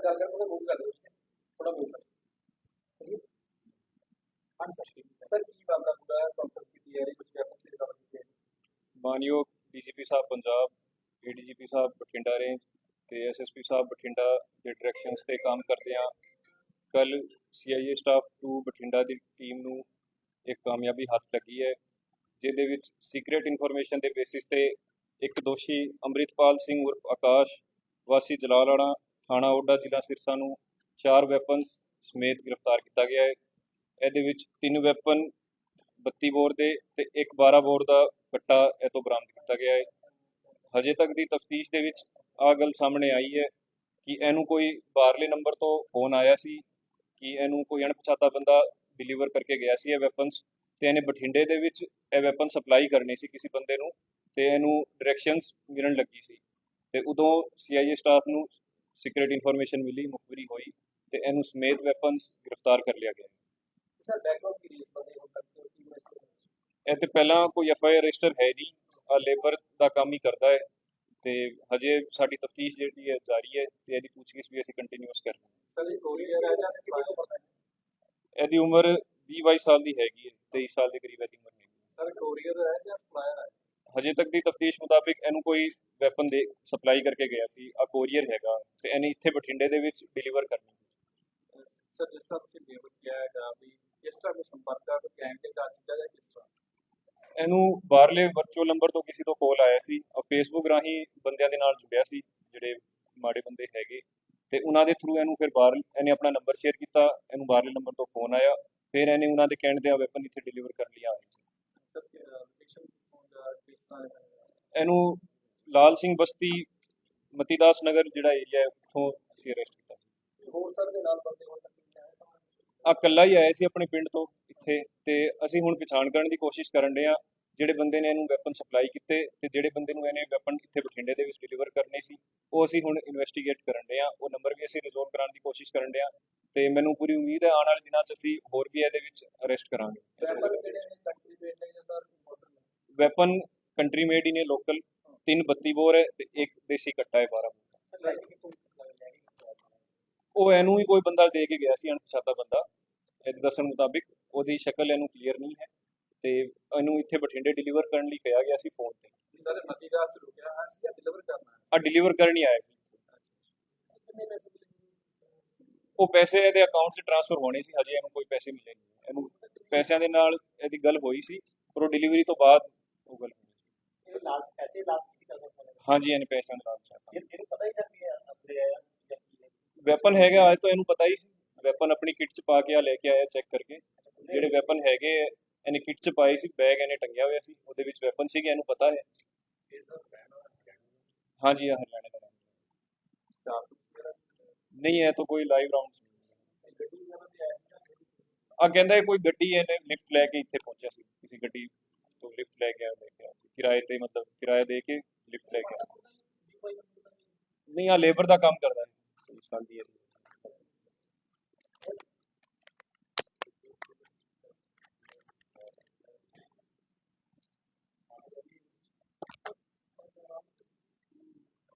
Sir ਗੱਲ ਕਰਦੇ move ਕਰ ਦਿਓ ਥੋੜਾ ਮੂਵ ਕਰ। ਹਾਂ? ਸਰ ਕੀ ਮਾਮਲਾ ਪੂਰਾ ਕਾਨਫਰੰਸ ਕੀਤੀ ਹੈ? ਕੁਝ ਵੈਪਨ ਸੇ ਰਿਕਵਰ ਮਾਨਯੋਗ ਡੀਜੀਪੀ ਸਾਹਿਬ ਪੰਜਾਬ ਏਡੀਜੀਪੀ ਸਾਹਿਬ ਬਠਿੰਡਾ ਰੇਂਜ ਤੇ ਐਸਐਸਪੀ ਸਾਹਿਬ ਬਠਿੰਡਾ ਦੇ ਡਾਇਰੈਕਸ਼ਨਸ ਤੇ ਕੰਮ ਕਰਦੇ ਆ ਕੱਲ ਸੀਆਈਏ ਸਟਾਫ ਟੂ ਬਠਿੰਡਾ ਦੀ ਟੀਮ ਨੂੰ ਇੱਕ ਕਾਮਯਾਬੀ ਹੱਥ ਲੱਗੀ ਹੈ, ਜਿਹਦੇ ਵਿੱਚ ਸੀਕ੍ਰੀਟ ਇਨਫੋਰਮੇਸ਼ਨ ਦੇ ਬੇਸਿਸ ਤੇ ਇੱਕ ਦੋਸ਼ੀ ਅੰਮ੍ਰਿਤਪਾਲ ਸਿੰਘ ਉਰਫ ਆਕਾਸ਼, ਵਾਸੀ ਜਲਾਲਾਣਾ ਥਾਣਾ ਓਡਾ ਜ਼ਿਲ੍ਹਾ ਸਿਰਸਾ ਨੂੰ ਚਾਰ ਵੈਪਨਸ ਸਮੇਤ ਗ੍ਰਿਫਤਾਰ ਕੀਤਾ ਗਿਆ ਹੈ। ਇਹਦੇ ਵਿੱਚ ਤਿੰਨ ਵੈਪਨ 32 ਬੋਰ ਦੇ ਤੇ ਇੱਕ 12 ਬੋਰ ਦਾ ਕੱਟਾ ਇਹ ਤੋਂ ਬਰਾਮਦ ਕੀਤਾ ਗਿਆ ਹੈ। ਹਜੇ ਤੱਕ ਦੀ ਤਫਤੀਸ਼ ਦੇ ਵਿੱਚ ਆ ਗੱਲ ਸਾਹਮਣੇ ਆਈ ਹੈ ਕਿ ਇਹਨੂੰ ਕੋਈ ਬਾਹਰਲੇ ਨੰਬਰ ਤੋਂ ਫੋਨ ਆਇਆ ਸੀ ਕਿ ਇਹਨੂੰ ਕੋਈ ਅਣਪਛਾਤਾ ਬੰਦਾ ਡਿਲੀਵਰ ਕਰਕੇ ਗਿਆ ਸੀ ਇਹ ਵੈਪਨਸ ਤੇ ਇਹਨੇ ਬਠਿੰਡੇ ਦੇ ਵਿੱਚ ਇਹ ਵੈਪਨ ਸਪਲਾਈ ਕਰਨੀ ਸੀ ਕਿਸੇ ਬੰਦੇ ਨੂੰ ਤੇ ਇਹਨੂੰ ਡਾਇਰੈਕਸ਼ਨਸ ਮਿਲਣ ਲੱਗੀ ਸੀ। ਤੇ ਉਦੋਂ ਸੀਆਈਏ ਸਟਾਫ ਨੂੰ ਸੀਕ੍ਰੀਟ ਇਨਫੋਰਮੇਸ਼ਨ ਮਿਲੀ ਮੁਖਬਰੀ ਹੋਈ ਤੇ ਇਹਨੂੰ ਸਮੇਤ ਵੈਪਨਸ ਗ੍ਰਿਫਤਾਰ ਕਰ ਲਿਆ ਗਿਆ। ਸਰ ਬੈਕਗ੍ਰਾਉਂਡ ਕੀ ਰੀਸ ਬੰਦੇ ਇਨਵੈਸਟੀਗੇਸ਼ਨ ਇਹ ਤੇ ਪਹਿਲਾਂ ਕੋਈ ਐਫ ਆਈ ਆਰ ਰਜਿਸਟਰ ਹੈ ਨਹੀਂ ਆ ਲੇਬਰ ਦਾ ਕੰਮ ਹੀ ਕਰਦਾ ਹੈ ਤੇ ਹਜੇ ਸਾਡੀ ਤਫਤੀਸ਼ ਜਿਹੜੀ ਹੈ ਜਾਰੀ ਹੈ ਤੇ ਇਹਦੀ ਪੁੱਛਗਿੱਛ ਵੀ ਅਸੀਂ ਕੰਟੀਨਿਊਸ ਕਰ ਰਹੇ ਹਾਂ। ਸਰ ਇਹ ਕੋਰੀਅਰ ਹੈ ਜਾਂ ਸਪਲਾਈ ਪਤਾ ਹੈ ਇਹਦੀ ਉਮਰ 20 22 ਸਾਲ ਦੀ ਹੈਗੀ ਹੈ 23 ਸਾਲ ਦੇ ਕਰੀਬ ਇਹਦੀ ਉਮਰ ਹੈਗੀ। ਸਰ ਕੋਰੀਅਰ ਹੈ ਜਾਂ ਸਪਲਾਇਰ ਹੈ? ਹਜੇ ਤੱਕ ਦੀ ਤਫਤੀਸ਼ ਮੁਤਾਬਿਕ ਇਹਨੂੰ ਕੋਈ ਵੈਪਨ ਦੇ ਸਪਲਾਈ ਕਰਕੇ ਗਿਆ ਸੀ ਆ ਕੋਰੀਅਰ ਹੈਗਾ ਤੇ ਇਹਨੇ ਇੱਥੇ ਬਠਿੰਡੇ ਦੇ ਵਿੱਚ ਡਿਲੀਵਰ ਕਰਨੀ ਸਰ ਜਿਸ ਤਰ੍ਹਾਂ ਤੁਸੀਂ ਲੇਬਰ ਕਿਹਾ ਹੈਗਾ ਵੀ ਕਿਸ ਤਰ੍ਹਾਂ ਦੇ ਸੰਪਰਕ ਜਾਂ ਕਿਸ ਤਰ੍ਹਾਂ? ਇਹਨੂੰ ਬਾਹਰਲੇ ਵਰਚੁਅਲ ਨੰਬਰ ਤੋਂ ਕਿਸੇ ਤੋਂ ਕਾਲ ਆਇਆ ਸੀ ਆ ਫੇਸਬੁੱਕ ਰਾਹੀਂ ਬੰਦਿਆਂ ਦੇ ਨਾਲ ਜੁੜਿਆ ਸੀ ਜਿਹੜੇ ਮਾੜੇ ਬੰਦੇ ਹੈਗੇ। ਤੇ ਉਹਨਾਂ ਦੇ ਥਰੂ ਇਹਨੂੰ ਫਿਰ ਬਾਹਰ ਇਹਨੇ ਆਪਣਾ ਨੰਬਰ ਸ਼ੇਅਰ ਕੀਤਾ ਇਹਨੂੰ ਬਾਹਰਲੇ ਨੰਬਰ ਤੋਂ ਫੋਨ ਆਇਆ ਫਿਰ ਇਹਨੇ ਉਹਨਾਂ ਦੇ ਕਹਿਣ ਤੇ ਆ ਵੈਪਨ ਇੱਥੇ ਡਿਲੀਵਰ ਕਰ ਲਿਆ ਸਰ ਲੋਕੇਸ਼ਨ ਦਾ ਕਿਸ ਤਰ੍ਹਾਂ ਦਾ ਹੈ? ਇਹਨੂੰ ਲਾਲ ਸਿੰਘ ਬਸਤੀ ਮਤੀਦਾਸ ਨਗਰ ਜਿਹੜਾ ਏਰੀਆ ਹੈ ਉੱਥੋਂ ਅਸੀਂ ਅਰੈਸਟ ਕੀਤਾ ਸੀ। ਹੋਰ ਸਰ ਦੇ ਨਾਲ ਬੰਦੇ ਆ ਇਕੱਲਾ ਹੀ ਆਇਆ ਸੀ ਆਪਣੇ ਪਿੰਡ ਤੋਂ ਇੱਥੇ ਤੇ ਅਸੀਂ ਹੁਣ ਪਛਾਣ ਕਰਨ ਦੀ ਕੋਸ਼ਿਸ਼ ਕਰਨ ਦੇ ਆ ਜਿਹੜੇ ਬੰਦੇ ਨੇ ਇਹਨੂੰ ਵੈਪਨ ਸਪਲਾਈ ਕੀਤੇ ਤੇ ਜਿਹੜੇ ਬੰਦੇ ਨੂੰ ਇਹਨੇ ਵੈਪਨ ਇੱਥੇ ਬਠਿੰਡੇ ਦੇ ਵਿੱਚ ਡਿਲੀਵਰ ਕਰਨੇ ਸੀ ਉਹ ਅਸੀਂ ਹੁਣ ਇਨਵੈਸਟੀਗੇਟ ਕਰਨ ਦੇ ਆ ਉਹ ਨੰਬਰ ਵੀ ਅਸੀਂ ਰਿਜ਼ੋਲਵ ਕਰਾਉਣ ਦੀ ਕੋਸ਼ਿਸ਼ ਕਰਨ ਦੇ ਆ ਤੇ ਮੈਨੂੰ ਪੂਰੀ ਉਮੀਦ ਹੈ ਆਉਣ ਵਾਲੇ ਦਿਨਾਂ 'ਚ ਅਸੀਂ ਹੋਰ ਵੀ ਇਹਦੇ ਵਿੱਚ ਅਰੈਸਟ ਕਰਾਂਗੇ। ਵੈਪਨ ਕੰਟਰੀ ਮੇਡ ਹੀ ਨੇ ਲੋਕਲ ਤਿੰਨ 32 ਬੋਰ ਹੈ ਤੇ ਇੱਕ ਦੇਸੀ ਕੱਟਾ ਹੈ 12 ਬੋਰ। ਉਹ ਇਹਨੂੰ ਹੀ ਕੋਈ ਬੰਦਾ ਦੇ ਕੇ ਗਿਆ ਸੀ ਅਣਪਛਾਤਾ ਬੰਦਾ। ਇਹਦੇ ਦੱਸਣ ਮੁਤਾਬਿਕ ਉਹਦੀ ਸ਼ਕਲ ਇਹਨੂੰ ਕਲੀਅਰ ਨਹੀਂ ਹੈ ਤੇ ਇਹਨੂੰ ਇੱਥੇ ਬਠਿੰਡੇ ਡਿਲੀਵਰ ਕਰਨ ਲਈ ਕਿਹਾ ਗਿਆ ਸੀ ਫੋਨ ਤੇ। ਹਾਂ ਸੀ ਡਿਲੀਵਰ ਕਰਨਾ ਆ ਡਿਲੀਵਰ ਕਰਨ ਹੀ ਆਇਆ ਸੀ। ਉਹ ਪੈਸੇ ਇਹਦੇ ਅਕਾਊਂਟ 'ਚ ਟ੍ਰਾਂਸਫਰ ਹੋਣੇ ਸੀ ਹਜੇ ਇਹਨੂੰ ਕੋਈ ਪੈਸੇ ਮਿਲੇ ਨਹੀਂ। ਇਹਨੂੰ ਪੈਸਿਆਂ ਦੇ ਨਾਲ ਇਹਦੀ ਗੱਲ ਹੋਈ ਸੀ ਪਰ ਉਹ ਡਿਲੀਵਰੀ ਤੋਂ ਬਾਅਦ ਉਹ ਗੱਲ ਹੋਈ ਇਹ ਲਾਲ ਪੈਸੇ ਲਾਲ ਕੀ ਕਰਦਾ ਹੈ ਹਾਂਜੀ ਇਹਨੇ ਪੈਸਿਆਂ ਦੇ ਇਹ ਇਹਨੂੰ ਪਤਾ ਹੀ ਸਰ ਵੀ ਹੈ ਅਸਲੇ ਹੈ ਜਾਂ ਕੀ ਹੈ। ਵੈਪਨ ਹੈਗਾ ਅੱਜ ਤੋਂ ਇਹਨੂੰ ਪਤਾ ਹੀ ਸੀ। ਵੈਪਨ ਆਪਣੀ ਕਿੱਟ 'ਚ ਪਾ ਕੇ ਆ ਲੈ ਕੇ ਆਇਆ ਚੈੱਕ ਕਰਕੇ। ਜਿਹੜੇ ਵੈਪਨ ਹੈਗੇ ਇਹਨੇ ਕਿੱਟ 'ਚ ਪਾਏ ਸੀ ਬੈਗ ਇਹਨੇ ਟੰਗਿਆ ਹੋਇਆ ਸੀ। ਉਹਦੇ ਵਿੱਚ ਵੈਪਨ ਸੀਗੇ ਇਹਨੂੰ ਪਤਾ ਹੈ। ਇਹ ਸਰ ਰਹਿਣਾ ਹਾਂਜੀ ਆ ਹਰਿਆਣੇ ਦਾ ਨਹੀਂ ਹੈ ਤਾਂ ਕੋਈ ਲਾਈਵ ਰਾਉਂਡ ਸੀ। ਆ ਕਹਿੰਦਾ ਕੋਈ ਗੱਡੀ ਇਹਨੇ ਲਿਫਟ ਲੈ ਕੇ ਇੱਥੇ ਪਹੁੰਚਿਆ ਸੀ ਕਿਸੇ ਗੱਡੀ ਤੋਂ ਲਿਫਟ ਲੈ ਕੇ ਆਇਆ ਲੈ ਕੇ ਕਿਰਾਏ ਤੇ ਮਤਲਬ ਕਿਰਾਇਆ ਦੇ ਕੇ ਲਿਫਟ ਲੈ ਗਿਆ ਨਹੀਂ ਆ ਲੇਬਰ ਦਾ ਕੰਮ ਕਰਦਾ ਹੈ ਸਾਲ ਦੀ ਇਹ